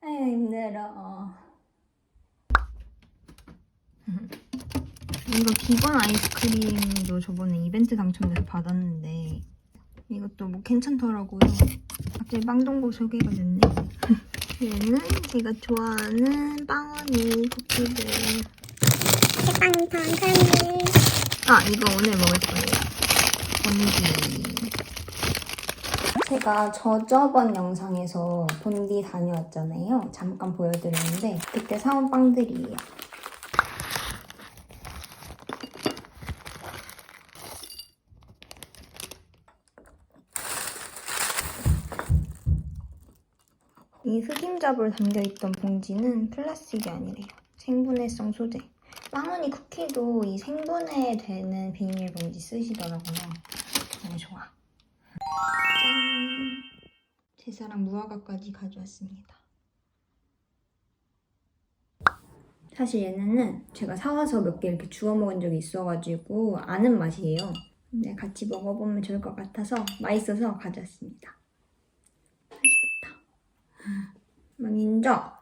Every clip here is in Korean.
아유 힘들어. 이거 비건 아이스크림도 저번에 이벤트 당첨돼서 받았는데 이것도 뭐 괜찮더라고요. 갑자기 빵동고 소개가 됐네. 얘는 제가 좋아하는 빵원이 쿠키들. 빵 감사합니다. 아 이거 오늘 먹을 거예요. 본디. 제가 저저번 영상에서 본디 다녀왔잖아요. 잠깐 보여드렸는데 그때 사온 빵들이에요. 이 흑임잡을 담겨있던 봉지는 플라스틱이 아니래요. 생분해성 소재. 빵원이 쿠키도 이 생분해 되는 비닐봉지 쓰시더라고요. 너무 좋아. 짠! 제 사랑 무화과까지 가져왔습니다. 사실 얘네는 제가 사와서 몇 개 이렇게 주워 먹은 적이 있어가지고 아는 맛이에요. 근데 같이 먹어보면 좋을 것 같아서 맛있어서 가져왔습니다. 맛있겠다. 먼저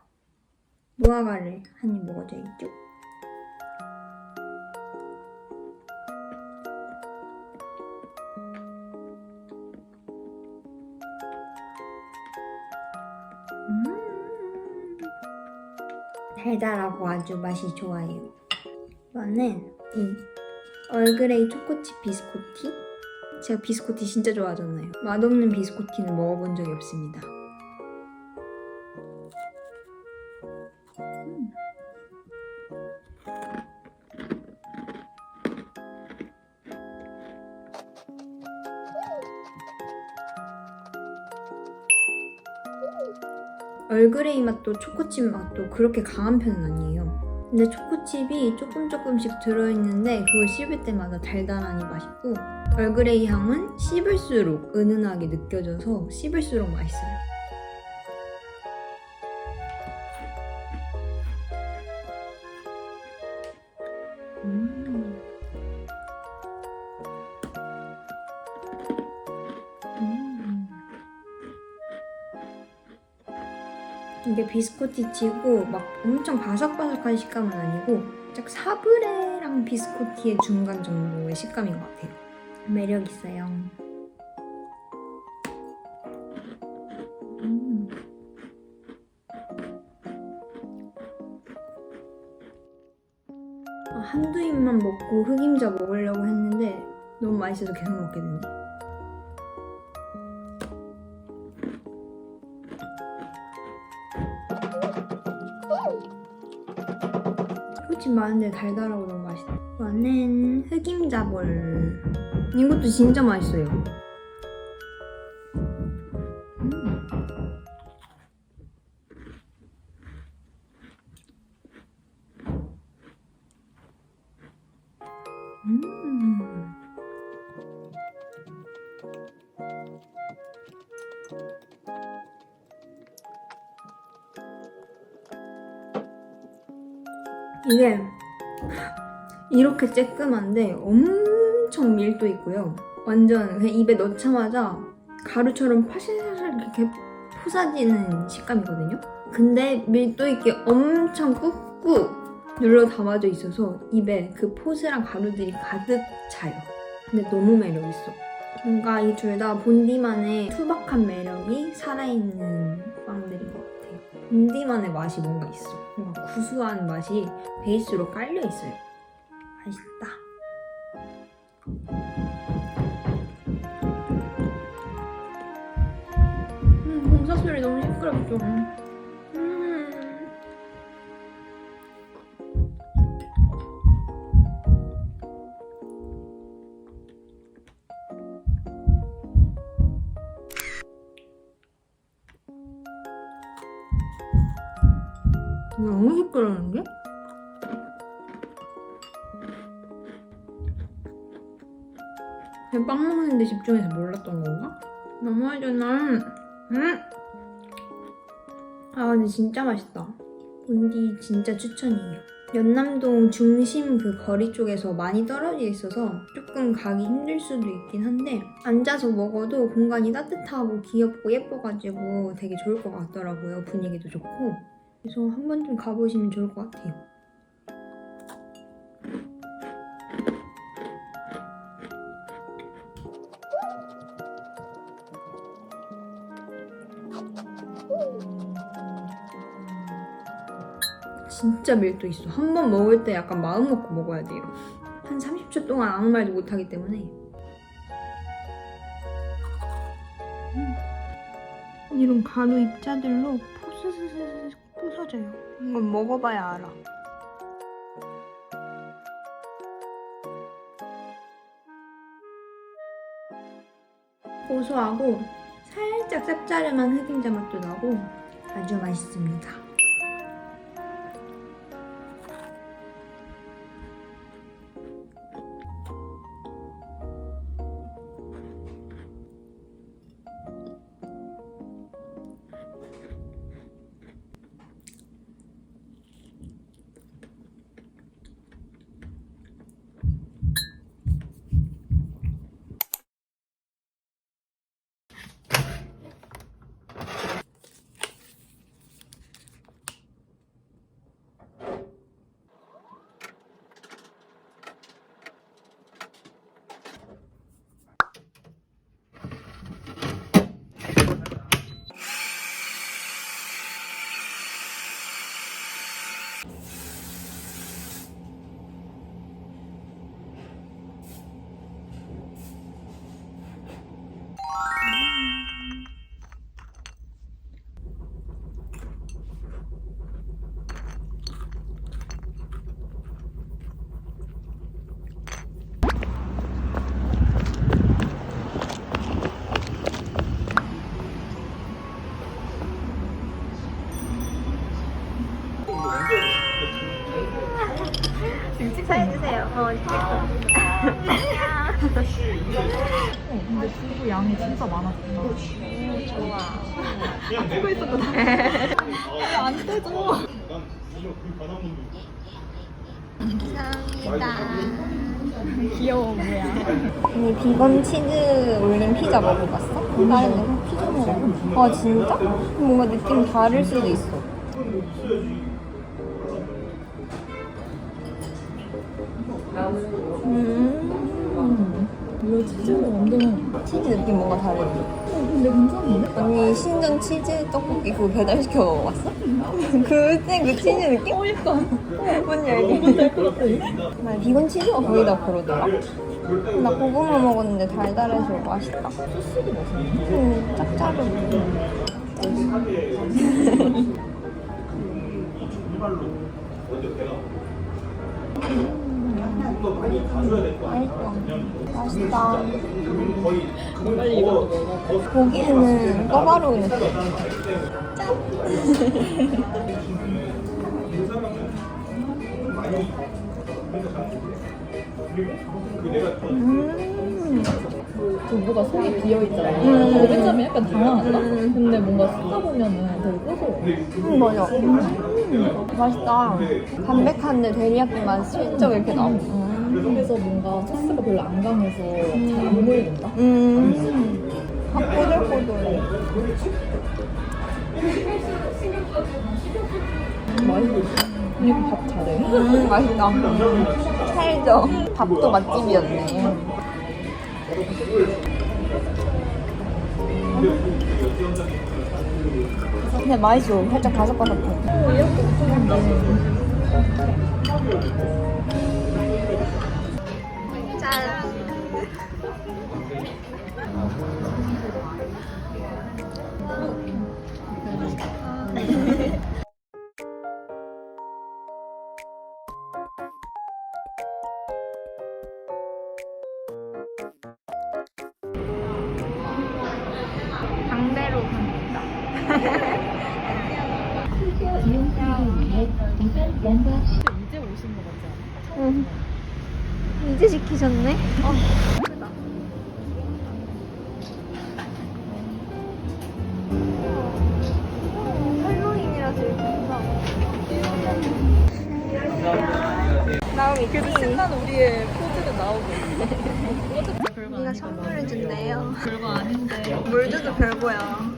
무화과를 한 입 먹어줘야죠. 음. 달달하고 아주 맛이 좋아요. 이거는 이 얼그레이 초코칩 비스코티. 제가 비스코티 진짜 좋아하잖아요. 맛없는 비스코티는 먹어본 적이 없습니다. 얼그레이 맛도 초코칩 맛도 그렇게 강한 편은 아니에요. 근데 초코칩이 조금 조금씩 들어있는데 그걸 씹을 때마다 달달하니 맛있고 얼그레이 향은 씹을수록 은은하게 느껴져서 씹을수록 맛있어요. 비스코티치고 막 엄청 바삭바삭한 식감은 아니고 딱 사브레랑 비스코티의 중간 정도의 식감인 것 같아요. 매력 있어요. 음. 아, 한두 입만 먹고 흑임자 먹으려고 했는데 너무 맛있어서 계속 먹게 되네. 솔직히 많은데 달달하고 너무 맛있다. 이거는 흑임자볼. 이것도 진짜 맛있어요. 이렇게 쬐끔한데 엄청 밀도 있고요. 완전 그냥 입에 넣자마자 가루처럼 파실파실 이렇게 포사지는 식감이거든요. 근데 밀도 있게 엄청 꾹꾹 눌러 담아져 있어서 입에 그 포스랑 가루들이 가득 차요. 근데 너무 매력 있어. 뭔가 이 둘 다 본디만의 투박한 매력이 살아있는 빵들인 것 같아요. 본디만의 맛이 뭔가 있어. 뭔가 구수한 맛이 베이스로 깔려 있어요. 맛있다. 음, 공사 소리 너무 시끄럽죠. 음. 너무 시끄러운데? 그냥 빵 먹는데 집중해서 몰랐던 건가? 너무하잖아. 음. 아 근데 진짜 맛있다. 본디 진짜 추천이에요. 연남동 중심 그 거리 쪽에서 많이 떨어져 있어서 조금 가기 힘들 수도 있긴 한데 앉아서 먹어도 공간이 따뜻하고 귀엽고 예뻐가지고 되게 좋을 것 같더라고요. 분위기도 좋고. 그래서 한 번쯤 가보시면 좋을 것 같아요. 진짜 밀도 있어. 한 번 먹을 때 약간 마음 먹고 먹어야 돼요. 한 30초 동안 아무 말도 못 하기 때문에. 음. 이런 가루 입자들로 포스스스 부서져요. 이건 먹어봐야 알아. 고소하고 살짝 짭짤한 흑임자 맛도 나고 아주 맛있습니다. 언니 비건 치즈 올린 피자 먹어봤어? 다른 데서 피자 먹어. 아 진짜? 뭔가 느낌 다를 수도 있어. 음. 이거 치즈가 완전. 치즈 느낌 뭔가 다르지? 어, 근데 괜찮은데? 언니 신전 치즈 떡볶이 그거 배달시켜 먹어봤어? 그때 그 치즈 느낌? 어, 약간. 뭔지 알지? 뭔지 같아. 나 비건 치즈가 거의 다 그러더라. 나 고구마 먹었는데 달달해서 맛있다. 소스도 맛있네. 음, 짭짤해. 맛있다. 빨리 이것도 먹어. 고기에는 꿔바로우 넣었어. 음. 두부가 속이 비어 있잖아. 음. 근데 맨 처음에 약간 당황했다? 음. 근데 뭔가 씹다 보면은 되게 고소해. 음, 맞아. 음, 맛있다. 담백한데 데리야끼 맛 슬쩍 이렇게 나. 음. 그래서 뭔가 소스가 별로 안 강해서 잘안 보이는다? 음. 밥 꼬들꼬들. 맛있어. 이거 밥 잘해. 음, 맛있다. 살죠. 밥도 맛집이었네. 근데 맛있어. 살짝 바삭바삭해. 어, 이렇게 이제 오신 거 같지 않아? 응. 이제 시키셨네? 할로윈이라서 이렇게 그래도 신나는 우리의 포즈는 나오고 있네. 네가 선물을 준대요. 별거 아닌데. 물 줘도 별거야.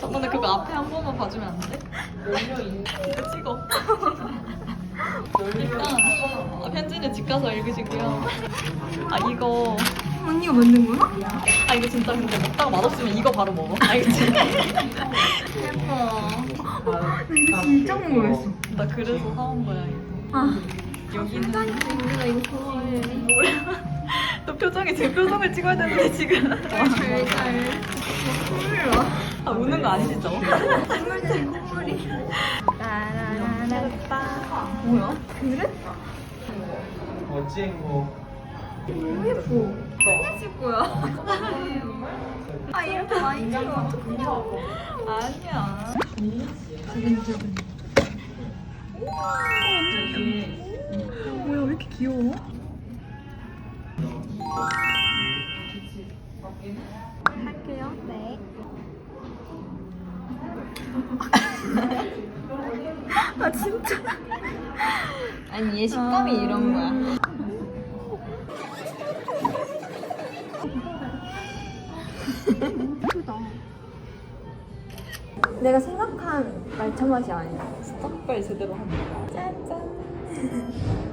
저번에 그거 앞에 한 번만 봐주면 안 돼? 이거 찍어. 일단 어, 편지는 집 가서 읽으시고요. 아 이거 언니가 만든 거야? 아 이거 진짜 근데 먹다가 맛없으면 이거 바로 먹어. 알겠지? 예뻐. 이거 진짜 궁금했어. 나 그래서 사온 거야 이거. 아, 여기는 언니가 이거 좋아해. 또 표정이 제 표정을 찍어야 되는데 지금. 아, 우는 거 아니시죠? 콧물들 콧물이 따라라라빠 뭐야? 그릇? 어찌 뭐 예뻐 큰일 거야 아 이렇게 많이 찍으면 어떡하냐고 아니야 두근두근 우와 완전 귀여워 뭐야 왜 이렇게 귀여워? 할게요. 네. 아 진짜. 아니 얘 식감이 이런 거야. 예쁘다. 내가 생각한 말차 맛이 아니야. 색깔 제대로 한 거. 짠짠.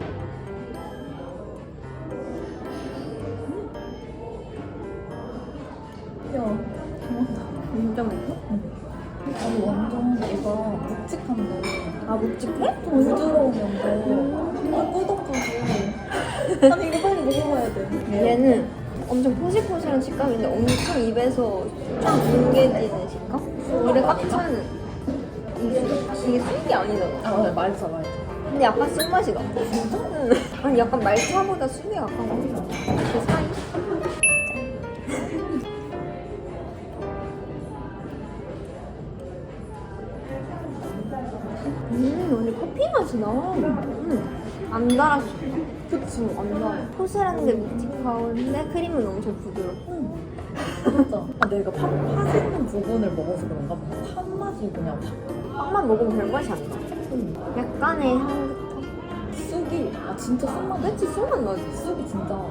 묵직한데 아 묵직해? 부드러우면서 아 꾸덕하고. 아니 이거 빨리 먹어봐야 돼. 얘는 엄청 포실포실한 식감인데 엄청 입에서 쫙 뭉개지는 식감? 입에 꽉 차는. 이게, 이게 술이 아니잖아. 아 말자 말자 근데 약간 쓴맛이 나 진짜? 응. 아니 약간 말차보다 술에 가까운 그사 맛이 나 음. 안 달았어 그치 안 달아 포슬한데 묵직한데 크림은 엄청 부드럽고 진짜 아 내가 팥, 팥 있는 부분을 먹어서 그런가 봐. 팥 맛이 그냥 확 빵만 먹으면 별 맛이 안 나. 약간의 향긋함. 쑥이 아 진짜 쑥맛 그치 술만 나지. 쑥이 진짜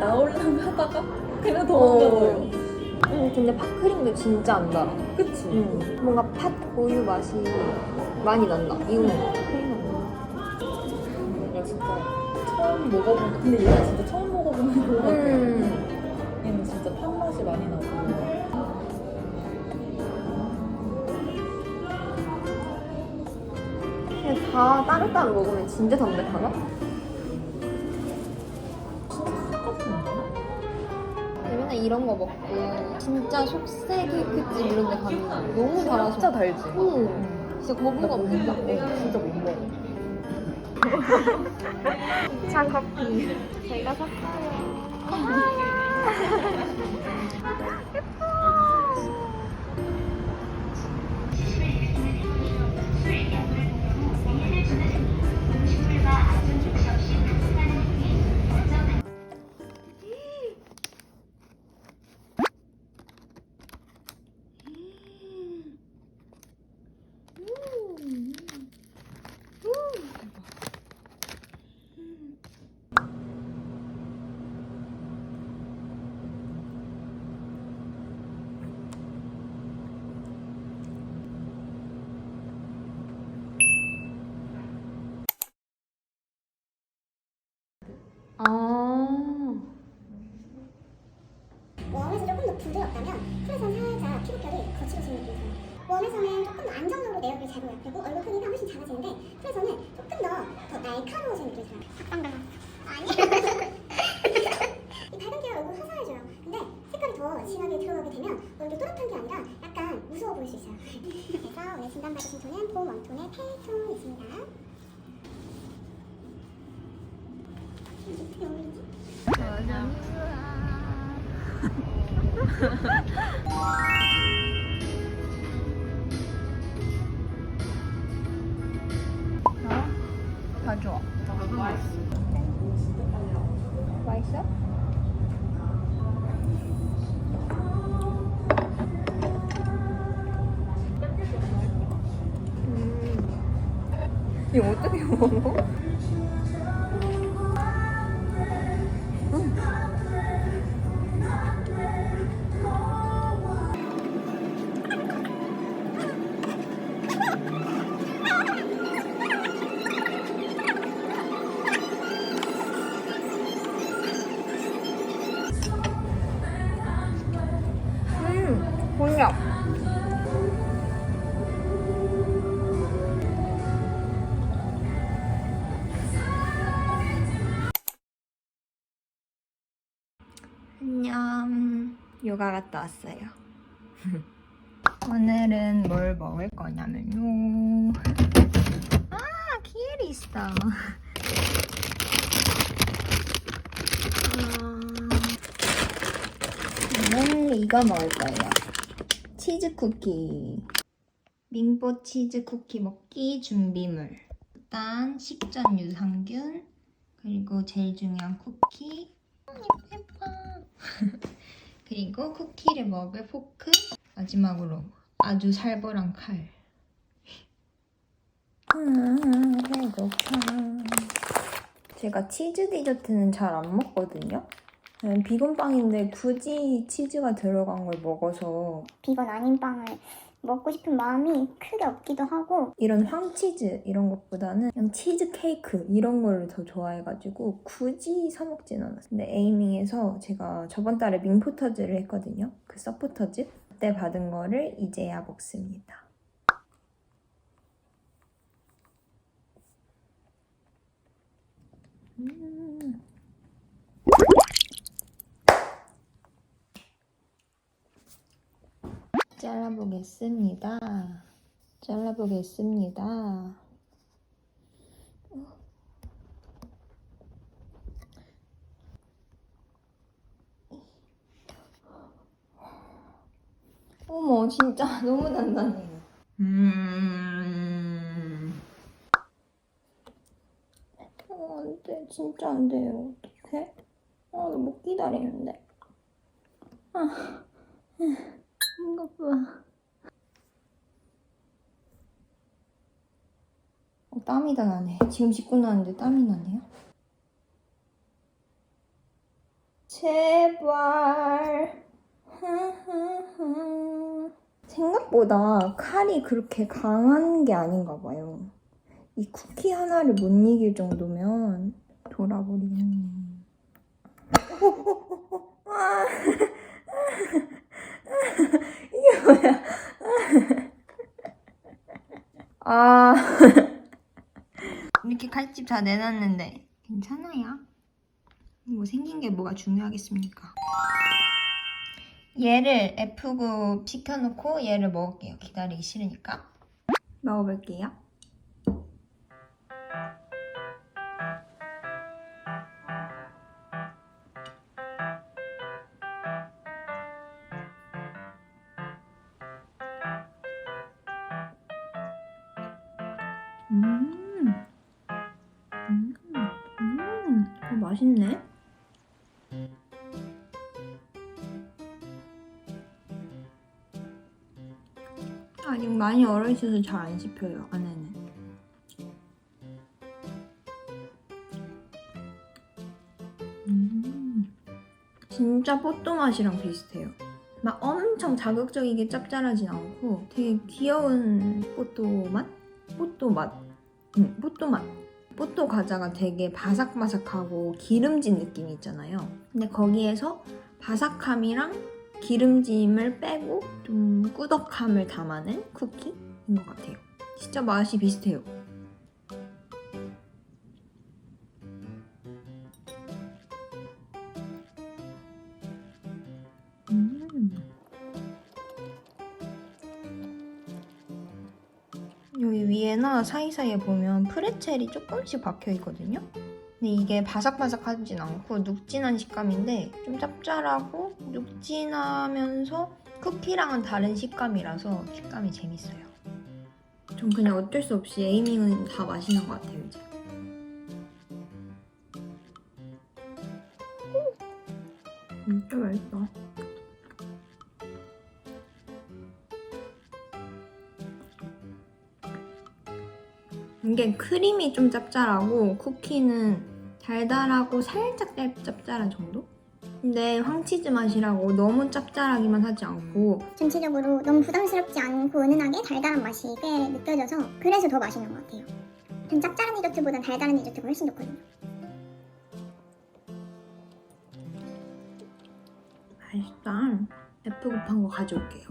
나오려면 하다가 그냥 더 어. 먹어요 응, 근데 팥크림도 진짜 안 달아. 그치? 응. 뭔가 팥 고유 맛이 많이 난다. 이거 크림. 내가 진짜 처음 먹어본 근데 얘가 진짜 처음 먹어보는 거 같아 음. 얘는 진짜 팥 맛이 많이 나고 근데 다 따로따로 먹으면 진짜 담백하다? 맨날 이런 거 먹고 진짜 속세 케이크집 이런 데 가면 너무 달아서 진짜 달지? 응. 진짜 거부가 없는다. 진짜 못 먹어 찬 커피 제가 샀어요. 아. 웜에서는 조금 더 안정적으로 내역을 잘 보여요. 얼굴 크기가 훨씬 작아지는데 쿨에서는 조금 더, 더 날카로워지는 느낌이 들어요. 아니. 이 밝은 계열 얼굴 화사해져요. 근데 색깔이 더 진하게 들어가게 되면 얼굴 또렷한 게 아니라 약간 무서워 보일 수 있어요. 그래서 오늘 진단받으신 톤은 봄 웜톤의 페이톤입니다. 어떻게 어울리지? 다 좋아. 맛있어? 이거 어떻게 먹어? 요가 갔다 왔어요. 오늘은 뭘 먹을 거냐면요. 아, 키엘이 있어. 저는 이거 먹을 거예요. 치즈 쿠키. 민보 치즈 쿠키 먹기 준비물. 일단 식전 유산균, 그리고 제일 중요한 쿠키. 예뻐. 그리고 쿠키를 먹을 포크. 마지막으로 아주 살벌한 칼. 제가 치즈 디저트는 잘 안 먹거든요. 네, 비건 빵인데 굳이 치즈가 들어간 걸 먹어서 비건 아닌 빵을 먹고 싶은 마음이 크게 없기도 하고 이런 황치즈 이런 것보다는 그냥 치즈 케이크 이런 거를 더 좋아해가지고 굳이 사 먹진 않았어요. 근데 에이밍에서 제가 저번 달에 밍포터즈를 했거든요. 그 서포터즈 그때 받은 거를 이제야 먹습니다. 음. 잘라보겠습니다. 잘라보겠습니다. 어머, 진짜 너무 단단해요. 음. 어, 안 돼. 진짜 안 돼요. 어떡해? 아, 못 기다리는데. 아, 이거 봐. 어, 땀이 다 나네. 지금 씻고 나는데 땀이 나네요. 제발. 생각보다 칼이 그렇게 강한 게 아닌가 봐요. 이 쿠키 하나를 못 이길 정도면 돌아버리겠네. 아. 이게 뭐야? 아. 이렇게 칼집 다 내놨는데 괜찮아요. 뭐 생긴 게 뭐가 중요하겠습니까? 얘를 F9 시켜놓고 얘를 먹을게요. 기다리기 싫으니까. 먹어볼게요. 맛있네. 아직 많이 얼어 있어서 잘 안 씹혀요 안에는. 음, 진짜 뽀또 맛이랑 비슷해요. 막 엄청 자극적이게 짭짤하진 않고 되게 귀여운 뽀또 맛? 뽀또 맛. 응, 뽀또 맛. 뽀또 과자가 되게 바삭바삭하고 기름진 느낌이 있잖아요. 근데 거기에서 바삭함이랑 기름짐을 빼고 좀 꾸덕함을 담아낸 쿠키인 것 같아요. 진짜 맛이 비슷해요. 위에나 사이사이에 보면 프레첼이 조금씩 박혀 있거든요. 근데 이게 바삭바삭하진 않고 눅진한 식감인데 좀 짭짤하고 눅진하면서 쿠키랑은 다른 식감이라서 식감이 재밌어요. 전 그냥 어쩔 수 없이 에이밍은 다 마시는 것 같아요 이제. 이게 크림이 좀 짭짤하고 쿠키는 달달하고 살짝 짭- 짭짤한 정도? 근데 황치즈 맛이라고 너무 짭짤하기만 하지 않고 전체적으로 너무 부담스럽지 않고 은은하게 달달한 맛이 꽤 느껴져서 그래서 더 맛있는 것 같아요. 전 짭짤한 디저트보단 달달한 디저트가 훨씬 좋거든요. 맛있다. F급한 거 가져올게요.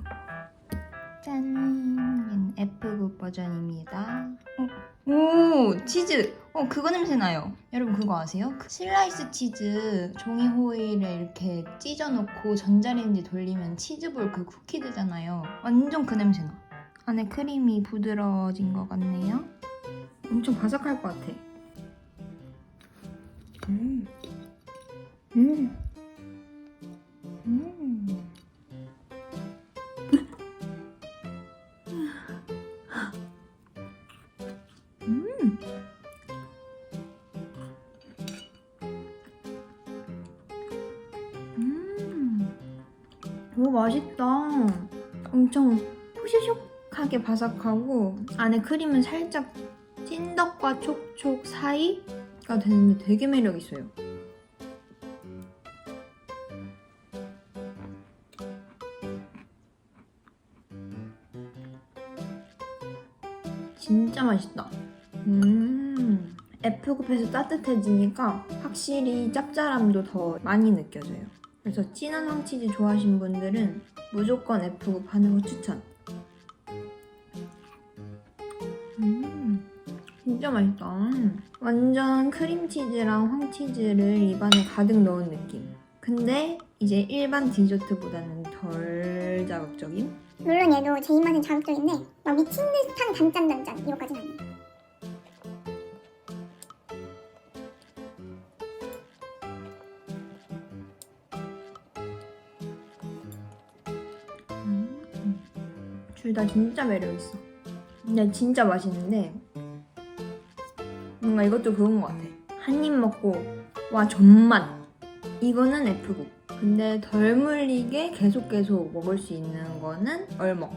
짠! F급 버전입니다. 어, 오! 치즈! 어, 그거 냄새 나요. 여러분 그거 아세요? 그 슬라이스 치즈 종이 호일에 이렇게 찢어놓고 전자레인지 돌리면 치즈볼 그 쿠키드잖아요. 완전 그 냄새 나. 안에 크림이 부드러워진 것 같네요. 엄청 바삭할 것 같아. 음. 음. 음. 음. 오, 맛있다. 엄청 포시식하게 바삭하고 안에 크림은 살짝 찐덕과 촉촉 사이가 되는데 되게 매력 있어요. 진짜 맛있다. 음. F급에서 따뜻해지니까 확실히 짭짤함도 더 많이 느껴져요. 그래서 진한 황치즈 좋아하시는 분들은 무조건 F급 거 추천. 음. 진짜 맛있다. 완전 크림치즈랑 황치즈를 입안에 가득 넣은 느낌. 근데 이제 일반 디저트보다는 덜 자극적인? 물론 얘도 제 입맛은 자극적인데 막 미친 듯한 단짠단짠 이거까지는 아니에요. 둘 다 진짜 매력 있어. 근데 진짜 맛있는데 뭔가 이것도 그건 것 같아. 한 입 먹고 와 존맛. 이거는 F급. 근데 덜 물리게 계속 계속 먹을 수 있는 거는 얼먹.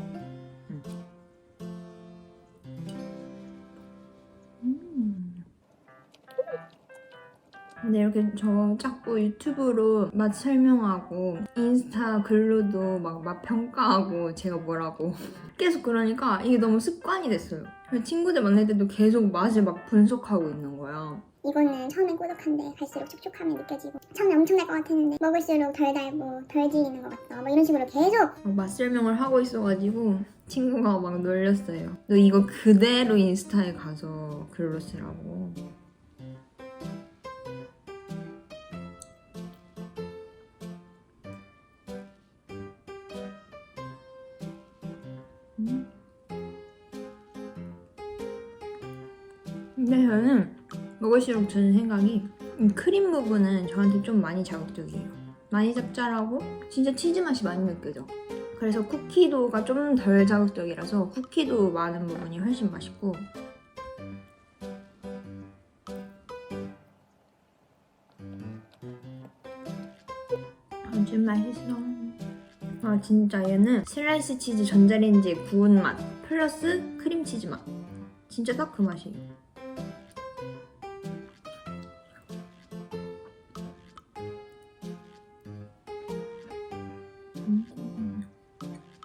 근데 이렇게 저 자꾸 유튜브로 맛 설명하고 인스타 글로도 막 맛 평가하고 제가 뭐라고 계속 그러니까 이게 너무 습관이 됐어요. 친구들 만날 때도 계속 맛을 막 분석하고 있는 거야. 이거는 처음엔 꾸덕한데 갈수록 촉촉함이 느껴지고 처음에 엄청 달 것 같았는데 먹을수록 덜 달고 덜 질리는 것 같다. 뭐 이런 식으로 계속 막맛 설명을 하고 있어가지고 친구가 막 놀렸어요. 너 이거 그대로 인스타에 가서 글로 쓰라고. 먹을수록 드는 생각이 이 크림 부분은 저한테 좀 많이 자극적이에요. 많이 짭짤하고 진짜 치즈 맛이 많이 느껴져. 그래서 쿠키도가 좀 덜 자극적이라서 쿠키도 많은 부분이 훨씬 맛있고 아주 맛있어. 아 진짜 얘는 슬라이스 치즈 전자레인지에 구운 맛 플러스 크림치즈 맛. 진짜 딱 그 맛이에요.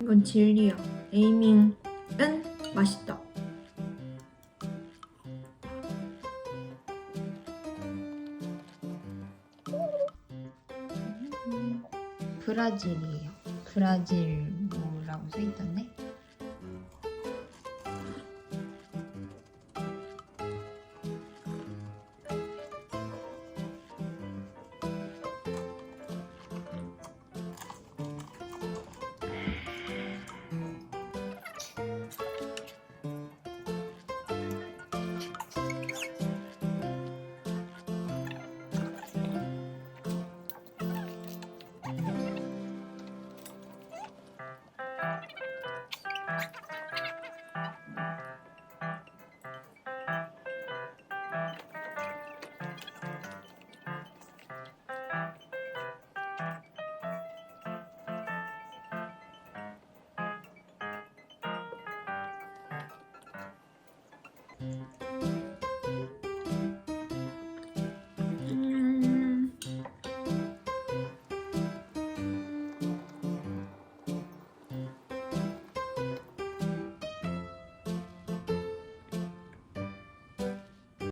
이건 진리야. 에이밍은 맛있다. 브라질이에요. 브라질 뭐라고 써 있던데? Música